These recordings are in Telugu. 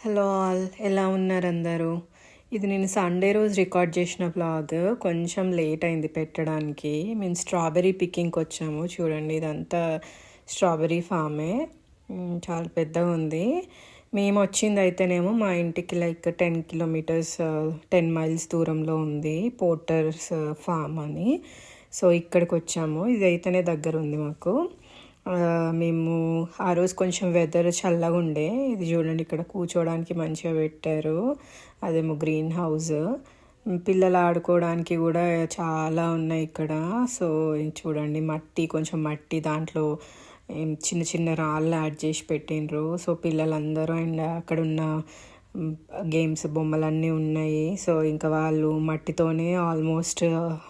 హలో ఆల్ ఎలా ఉన్నారు అందరూ ఇది నేను సండే రోజు రికార్డ్ చేసిన బ్లాగ్ కొంచెం లేట్ అయింది పెట్టడానికి. మేము స్ట్రాబెరీ పికింగ్కి వచ్చాము. చూడండి ఇదంతా స్ట్రాబెర్రీ ఫామే చాలా పెద్దగా ఉంది. మేము వచ్చింది అయితేనేమో మా ఇంటికి like ten kilometres ten miles దూరంలో ఉంది పోర్టర్స్ ఫామ్ uh, అని. సో ఇక్కడికి వచ్చాము. ఇది అయితేనే దగ్గర ఉంది మాకు. మేము ఆ రోజు కొంచెం వెదర్ చల్లగా ఉండే. ఇది చూడండి ఇక్కడ కూర్చోవడానికి మంచిగా పెట్టారు. అదేమో గ్రీన్ హౌస్ పిల్లలు ఆడుకోవడానికి కూడా చాలా ఉన్నాయి ఇక్కడ. సో చూడండి మట్టి కొంచెం మట్టి దాంట్లో చిన్న చిన్న రాళ్ళు యాడ్ చేసి పెట్టిండ్రు. సో పిల్లలందరూ అండ్ అక్కడ ఉన్న గేమ్స్ బొమ్మలన్నీ ఉన్నాయి. సో ఇంకా వాళ్ళు మట్టితోనే almost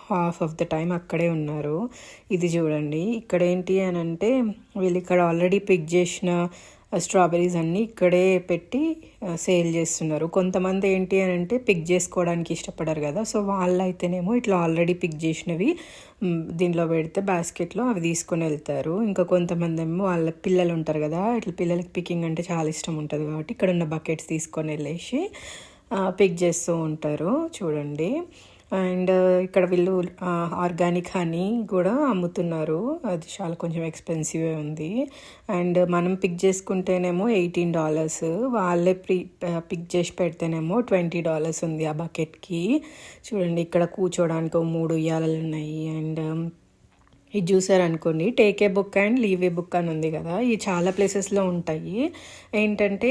half of the time అక్కడే ఉన్నారు. ఇది చూడండి. ఇక్కడ ఏంటి అని అంటే వీళ్ళు ఇక్కడ ఆల్రెడీ పిక్ చేసిన స్ట్రాబెరీస్ అన్నీ ఇక్కడే పెట్టి సేల్ చేస్తున్నారు. కొంతమంది ఏంటి అని అంటే పిక్ చేసుకోవడానికి ఇష్టపడరు కదా. సో వాళ్ళు అయితేనేమో ఇట్లా ఆల్రెడీ పిక్ చేసినవి దీనిలో పెడితే బాస్కెట్లో అవి తీసుకొని వెళ్తారు. ఇంకా కొంతమంది ఏమో వాళ్ళ పిల్లలు ఉంటారు కదా ఇట్లా పిల్లలకి పికింగ్ అంటే చాలా ఇష్టం ఉంటుంది కాబట్టి ఇక్కడ ఉన్న బకెట్స్ తీసుకొని వెళ్ళేసి పిక్ చేస్తూ ఉంటారు. చూడండి. అండ్ ఇక్కడ వీళ్ళు ఆర్గానిక్ హనీ కూడా అమ్ముతున్నారు. అది చాలా కొంచెం ఎక్స్పెన్సివ్ ఉంది. అండ్ మనం పిక్ చేసుకుంటేనేమో ఎయిటీన్ డాలర్స్. వాళ్ళే ప్రీ పిక్ చేసి పెడితేనేమో ట్వంటీ డాలర్స్ ఉంది ఆ బకెట్కి. చూడండి ఇక్కడ కూర్చోడానికి మూడు ఉయ్యాలలు ఉన్నాయి. అండ్ ఇది చూసారనుకోండి take a book and leave a book అని ఉంది కదా. ఇవి చాలా ప్లేసెస్లో ఉంటాయి. ఏంటంటే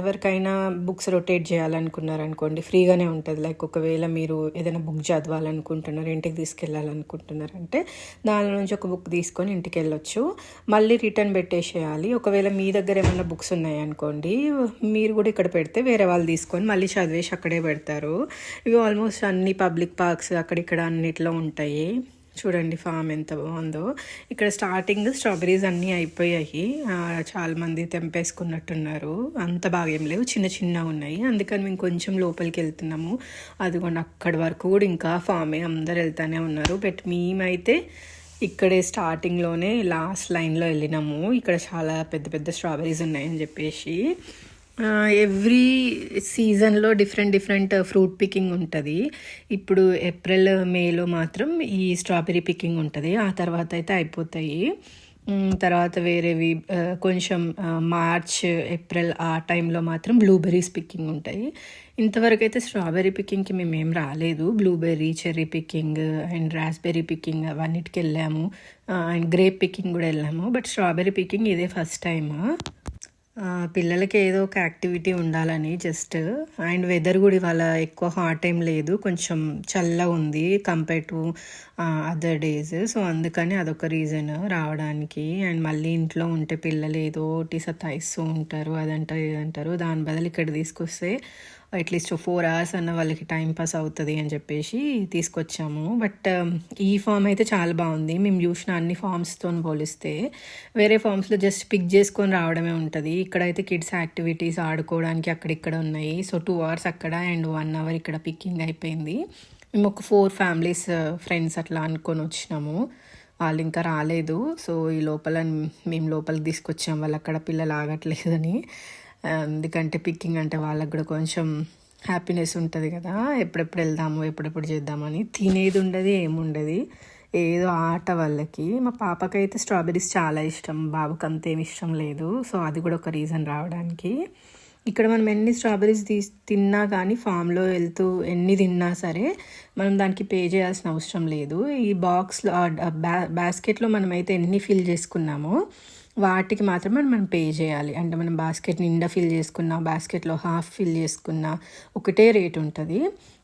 ఎవరికైనా బుక్స్ రొటేట్ చేయాలనుకున్నారనుకోండి ఫ్రీగానే ఉంటుంది. లైక్ ఒకవేళ మీరు ఏదైనా బుక్ చదవాలనుకుంటున్నారు ఇంటికి తీసుకెళ్ళాలనుకుంటున్నారంటే దాని నుంచి ఒక బుక్ తీసుకొని ఇంటికి వెళ్ళొచ్చు. మళ్ళీ రిటర్న్ పెట్టేసేయాలి. ఒకవేళ మీ దగ్గర ఏమైనా బుక్స్ ఉన్నాయనుకోండి మీరు కూడా ఇక్కడ పెడితే వేరే వాళ్ళు తీసుకొని మళ్ళీ చదివేసి అక్కడే పెడతారు. ఇవి ఆల్మోస్ట్ అన్ని పబ్లిక్ పార్క్స్ అక్కడిక్కడ అన్నిట్లో ఉంటాయి. చూడండి ఫామ్ ఎంత బాగుందో. ఇక్కడ స్టార్టింగ్ స్ట్రాబెరీస్ అన్నీ అయిపోయాయి. చాలామంది తెంపేసుకున్నట్టున్నారు. అంత బాగా ఏం లేవు. చిన్న చిన్న ఉన్నాయి. అందుకని మేము కొంచెం లోపలికి వెళ్తున్నాము. అదిగోండి అక్కడి వరకు కూడా ఇంకా ఫామే అందరు వెళ్తానే ఉన్నారు. బట్ మేమైతే ఇక్కడే స్టార్టింగ్లోనే లాస్ట్ లైన్లో వెళ్ళినాము. ఇక్కడ చాలా పెద్ద పెద్ద స్ట్రాబెరీస్ ఉన్నాయని చెప్పేసి. ఎవ్రీ సీజన్లో డిఫరెంట్ డిఫరెంట్ ఫ్రూట్ పికింగ్ ఉంటుంది. ఇప్పుడు ఏప్రిల్ మేలో మాత్రం ఈ స్ట్రాబెరీ పికింగ్ ఉంటుంది. ఆ తర్వాత అయితే అయిపోతాయి. తర్వాత వేరేవి కొంచెం మార్చ్ ఏప్రిల్ ఆ టైంలో మాత్రం బ్లూబెర్రీస్ పికింగ్ ఉంటాయి. ఇంతవరకు అయితే స్ట్రాబెర్రీ పికింగ్కి మేము ఏం రాలేదు. Blueberry cherry picking and raspberry picking అవన్నిటికి వెళ్ళాము. అండ్ గ్రేప్ పికింగ్ కూడా వెళ్ళాము. బట్ స్ట్రాబెర్రీ పికింగ్ ఇదే ఫస్ట్ టైమా పిల్లలకి ఏదో ఒక యాక్టివిటీ ఉండాలని జస్ట్. అండ్ వెదర్ కూడా ఇవాళ ఎక్కువ హాట్ ఏం లేదు. కొంచెం చల్లగా ఉంది compare to other days. So అందుకని అదొక రీజన్ రావడానికి. అండ్ మళ్ళీ ఇంట్లో ఉంటే పిల్లలు ఏదో ఒకటి సతాయిస్తూ ఉంటారు అదంటారు ఇదంటారు. దాని బదులు ఇక్కడ తీసుకొస్తే అట్లీస్ట్ ఫోర్ అవర్స్ అన్న వాళ్ళకి టైం పాస్ అవుతుంది అని చెప్పేసి తీసుకొచ్చాము. బట్ um, ఈ ఫామ్ అయితే చాలా బాగుంది. మేము చూసిన అన్ని ఫామ్స్తో పోలిస్తే వేరే ఫామ్స్లో జస్ట్ పిక్ చేసుకొని రావడమే ఉంటుంది. ఇక్కడైతే కిడ్స్ యాక్టివిటీస్ ఆడుకోవడానికి అక్కడిక్కడ ఉన్నాయి. సో టూ అవర్స్ అక్కడ అండ్ వన్ అవర్ ఇక్కడ పికింగ్ అయిపోయింది. మేము ఒక ఫోర్ ఫ్యామిలీస్ uh, ఫ్రెండ్స్ అట్లా అనుకొని వచ్చినాము. వాళ్ళు ఇంకా రాలేదు. సో ఈ లోపల మేము లోపలికి తీసుకొచ్చాం. వాళ్ళు అక్కడ పిల్లలు ఆగట్లేదని. ఎందుకంటే పిక్కింగ్ అంటే వాళ్ళకి కూడా కొంచెం హ్యాపీనెస్ ఉంటుంది కదా. ఎప్పుడెప్పుడు వెళ్దాము ఎప్పుడెప్పుడు చేద్దామని తినేది ఉండదు ఏముండదు ఏదో ఆట వాళ్ళకి. మా పాపకైతే స్ట్రాబెర్రీస్ చాలా ఇష్టం. బాబుకి అంతేం ఇష్టం లేదు. సో అది కూడా ఒక రీజన్ రావడానికి. ఇక్కడ మనం ఎన్ని స్ట్రాబెరీస్ తీ తిన్నా కానీ ఫామ్లో వెళ్తూ ఎన్ని తిన్నా సరే మనం దానికి పే చేయాల్సిన అవసరం లేదు. ఈ బాక్స్లో బ్యా బాస్కెట్లో మనమైతే ఎన్ని ఫిల్ చేసుకున్నామో వాటికి మాత్రమే మనం పే చేయాలి. అంటే మనం బాస్కెట్ నిండా ఫిల్ చేసుకున్నా బాస్కెట్లో హాఫ్ ఫిల్ చేసుకున్నా ఒకటే రేట్ ఉంటుంది.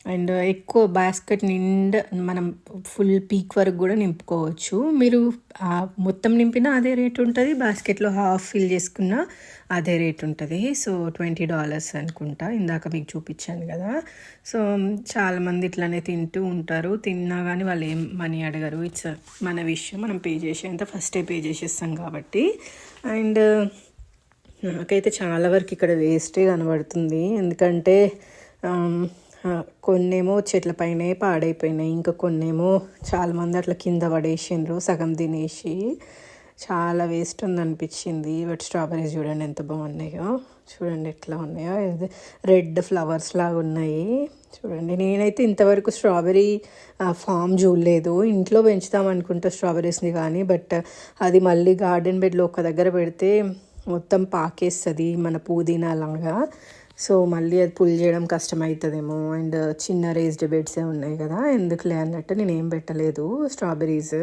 అండ్ ఎక్కువ బాస్కెట్ నిండా మనం ఫుల్ పీక్ వరకు కూడా నింపుకోవచ్చు. మీరు మొత్తం నింపినా అదే రేట్ ఉంటుంది బాస్కెట్లో హాఫ్ ఫిల్ చేసుకున్నా అదే రేట్ ఉంటుంది. సో ట్వంటీ డాలర్స్ అనుకుంటా. ఇందాక మీకు చూపించాను కదా. సో చాలామంది ఇట్లానే తింటూ ఉంటారు. తిన్నా కానీ వాళ్ళు ఏం మనీ అడగరు. ఇట్స్ మన విషయం. మనం పే చేసేంత ఫస్టే పే చేసేస్తాం కాబట్టి. అండ్ నాకైతే చాలా వరకు ఇక్కడ వేస్టే కనబడుతుంది. ఎందుకంటే కొన్నేమో చెట్ల పైనే పాడైపోయినాయి. ఇంకా కొన్నేమో చాలామంది అట్లా కింద పడేసిండ్రు సగం తినేసి. చాలా వేస్ట్ ఉంది అనిపించింది బట్ స్ట్రాబెరీస్ చూడండి ఎంత బాగున్నాయో. చూడండి ఎట్లా ఉన్నాయో. ఇది రెడ్ ఫ్లవర్స్ లాగా ఉన్నాయి. చూడండి నేనైతే ఇంతవరకు స్ట్రాబెరీ ఫామ్ చూడలేదు. ఇంట్లో పెంచుదాం అనుకుంటా స్ట్రాబెరీస్ని కానీ బట్ అది మళ్ళీ గార్డెన్ బెడ్లో ఒక దగ్గర పెడితే మొత్తం పాకేస్తుంది మన పుదీనా లాగా. సో మళ్ళీ అది పుల్ చేయడం కష్టమవుతుందేమో అండ్ చిన్న రేస్డ్ బెడ్సే ఉన్నాయి కదా ఎందుకులే అన్నట్టు నేను ఏం పెట్టలేదు. స్ట్రాబెరీస్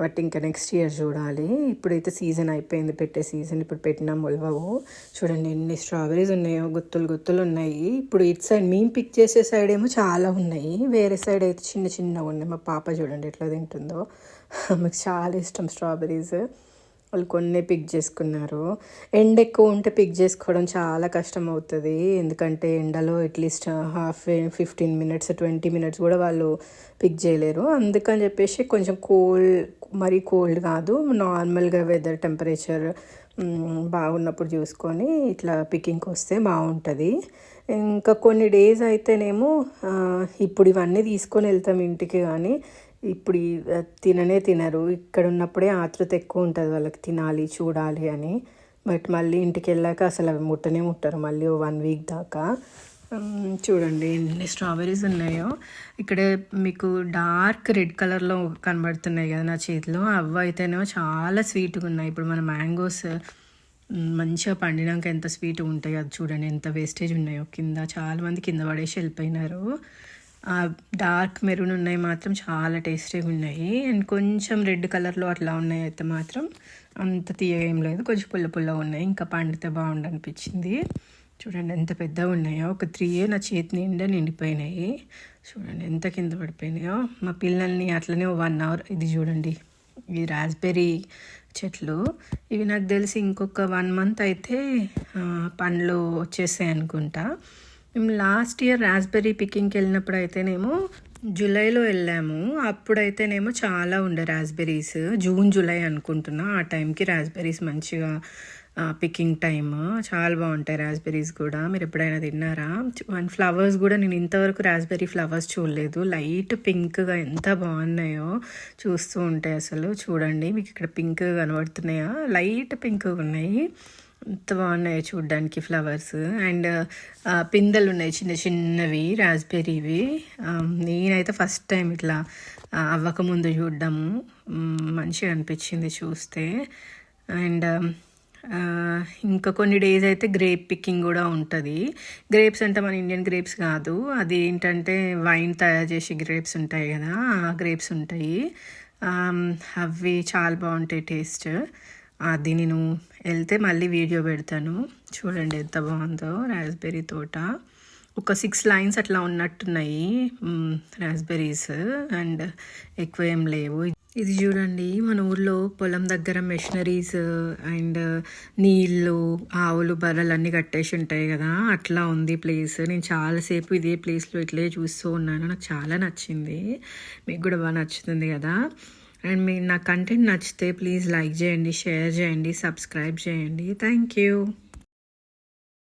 బట్ ఇంకా నెక్స్ట్ ఇయర్ చూడాలి. ఇప్పుడైతే సీజన్ అయిపోయింది పెట్టే సీజన్ ఇప్పుడు పెట్టినా మొలవవు చూడండి ఎన్ని స్ట్రాబెరీస్ ఉన్నాయో గుత్తులు గుత్తులు ఉన్నాయి. ఇప్పుడు ఇటు సైడ్ మేము పిక్ చేసే సైడ్ ఏమో చాలా ఉన్నాయి. వేరే సైడ్ అయితే చిన్న చిన్నగా ఉన్నాయి. మా పాప చూడండి ఎట్లా తింటుందో. ఆమెకు చాలా ఇష్టం స్ట్రాబెరీస్ వాళ్ళు కొన్ని పిక్ చేసుకున్నారు. ఎండ ఎక్కువ ఉంటే పిక్ చేసుకోవడం చాలా కష్టం అవుతుంది. ఎందుకంటే ఎండలో at least half fifteen minutes twenty minutes కూడా వాళ్ళు పిక్ చేయలేరు. అందుకని చెప్పేసి కొంచెం కోల్డ్ మరీ కోల్డ్ కాదు. నార్మల్గా వెదర్ టెంపరేచర్ బాగున్నప్పుడు చూసుకొని ఇట్లా పికింగ్కి వస్తే బాగుంటుంది. ఇంకా కొన్ని డేస్ అయితేనేమో ఇప్పుడు ఇవన్నీ తీసుకొని వెళ్తాం ఇంటికి కానీ ఇప్పుడు తిననే తినరు. ఇక్కడ ఉన్నప్పుడే ఆతృత ఎక్కువ ఉంటుంది వాళ్ళకి. తినాలి చూడాలి అని. బట్ మళ్ళీ ఇంటికి వెళ్ళాక అసలు అవి ముట్టనే ముట్టరు. మళ్ళీ వన్ వీక్ దాకా. చూడండి ఎన్ని స్ట్రాబెరీస్ ఉన్నాయో. ఇక్కడ మీకు డార్క్ రెడ్ కలర్లో కనబడుతున్నాయి కదా నా చేతిలో. అవి అయితేనేమో చాలా స్వీట్గా ఉన్నాయి. ఇప్పుడు మన మ్యాంగోస్ మంచిగా పండినాక ఎంత స్వీట్ ఉంటాయి అది చూడండి. ఎంత వేస్టేజ్ ఉన్నాయో. కింద చాలా మంది కింద పడేసి వెళ్ళిపోయినారు. డార్క్ మెరూన్ ఉన్నాయి మాత్రం చాలా టేస్టీగా ఉన్నాయి. అండ్ కొంచెం రెడ్ కలర్లో అట్లా ఉన్నాయి అయితే మాత్రం అంత తీయగా ఏం లేదు. కొంచెం పుల్ల పుల్లగా ఉన్నాయి. ఇంకా పండితే బాగుండు అనిపించింది చూడండి ఎంత పెద్దగా ఉన్నాయో. ఒక త్రీ నా చేతి నిండా నిండిపోయినాయి. చూడండి ఎంత కింద పడిపోయినాయో. మా పిల్లల్ని అట్లనే వన్ అవర్ ఇది చూడండి. ఈ రాస్బెర్రీ చెట్లు. ఇవి నాకు తెలిసి ఇంకొక వన్ మంత్ అయితే పండ్లు వచ్చేసాయి అనుకుంటా మేము లాస్ట్ ఇయర్ రాస్బెర్రీ పికింగ్కి వెళ్ళినప్పుడు అయితేనేమో జూలైలో వెళ్ళాము. అప్పుడైతేనేమో చాలా ఉండే రాస్బెర్రీస్. జూన్ జూలై అనుకుంటున్నా. ఆ టైంకి రాస్బెర్రీస్ మంచిగా పికింగ్ టైమ్. చాలా బాగుంటాయి రాస్బెర్రీస్ కూడా. మీరు ఎప్పుడైనా తిన్నారా? అండ్ ఫ్లవర్స్ కూడా నేను ఇంతవరకు రాస్బెర్రీ ఫ్లవర్స్ చూడలేదు. లైట్ పింక్గా ఎంత బాగున్నాయో చూస్తూ ఉంటాయి అసలు. చూడండి మీకు ఇక్కడ పింక్ కనబడుతున్నాయా? లైట్ పింక్గా ఉన్నాయి. ఎంత బాగున్నాయి చూడ్డానికి ఫ్లవర్స్. అండ్ పిందెలు ఉన్నాయి చిన్న చిన్నవి రాస్బెర్రీవి. నేనైతే ఫస్ట్ టైం ఇట్లా అవ్వకముందు చూడ్డము. మంచిగా అనిపించింది చూస్తే. అండ్ ఇంకా కొన్ని డేస్ అయితే గ్రేప్ పిక్కింగ్ కూడా ఉంటుంది. గ్రేప్స్ అంటే మన ఇండియన్ గ్రేప్స్ కాదు. అది ఏంటంటే వైన్ తయారు చేసే గ్రేప్స్ ఉంటాయి కదా ఆ గ్రేప్స్ ఉంటాయి. అవి చాలా బాగుంటాయి టేస్ట్. అది నేను వెళ్తే మళ్ళీ వీడియో పెడతాను. చూడండి ఎంత బాగుందో రాస్బెర్రీ తోట. ఒక సిక్స్ లైన్స్ అట్లా ఉన్నట్టున్నాయి రాస్బెర్రీస్ అండ్ ఎక్కువ ఏం లేవు. ఇది చూడండి మన ఊర్లో పొలం దగ్గర మెషినరీస్ అండ్ నీళ్ళు ఆవులు బర్రెలు అన్నీ కట్టేసి ఉంటాయి కదా. అట్లా ఉంది ప్లేస్ నేను చాలాసేపు ఇదే ప్లేస్లో ఇట్లే చూస్తూ ఉన్నాను. నాకు చాలా నచ్చింది. మీకు కూడా బాగా నచ్చుతుంది కదా. అండ్ మీ నా కంటెంట్ నచ్చితే ప్లీజ్ లైక్ చేయండి షేర్ చేయండి సబ్స్క్రైబ్ చేయండి. Thank you.